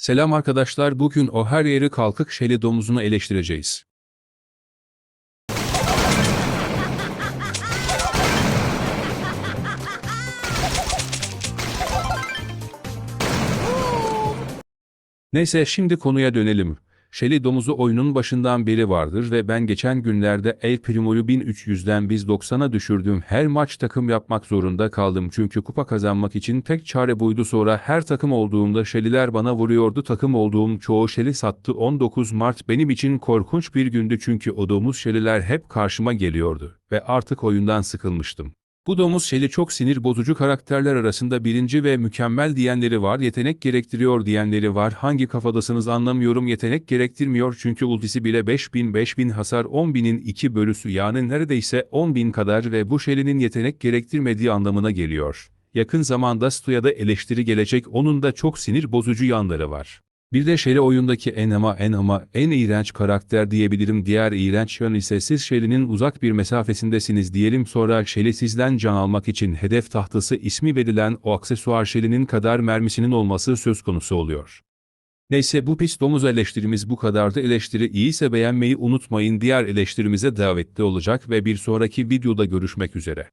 Selam arkadaşlar bugün o her yeri kalkık şeli domuzunu eleştireceğiz. Neyse şimdi konuya dönelim. Şeli domuzu oyunun başından beri vardır ve ben geçen günlerde El Primo'yu 1300'den biz 90'a düşürdüm. Her maç takım yapmak zorunda kaldım çünkü kupa kazanmak için tek çare buydu sonra her takım olduğumda Şeliler bana vuruyordu takım olduğum çoğu Şeli sattı 19 Mart benim için korkunç bir gündü çünkü o domuz Şeliler hep karşıma geliyordu ve artık oyundan sıkılmıştım. Bu domuz şeli çok sinir bozucu karakterler arasında birinci ve mükemmel diyenleri var, yetenek gerektiriyor diyenleri var. Hangi kafadasınız anlamıyorum yetenek gerektirmiyor çünkü ultisi bile 5000 5000 hasar 10.000'in 2 bölüsü yani neredeyse 10.000 kadar ve bu şelinin yetenek gerektirmediği anlamına geliyor. Yakın zamanda Stu'ya eleştiri gelecek onun da çok sinir bozucu yanları var. Bir de Shelly oyundaki en ama en ama en iğrenç karakter diyebilirim. Diğer iğrenç yön ise siz Shelly'nin uzak bir mesafesindesiniz diyelim sonra Shelly sizden can almak için hedef tahtası ismi verilen o aksesuar Shelly'nin kadar mermisinin olması söz konusu oluyor. Neyse bu pis domuz eleştirimiz bu kadardı. Eleştiri iyiyse beğenmeyi unutmayın. Diğer eleştirimize davetli olacak ve bir sonraki videoda görüşmek üzere.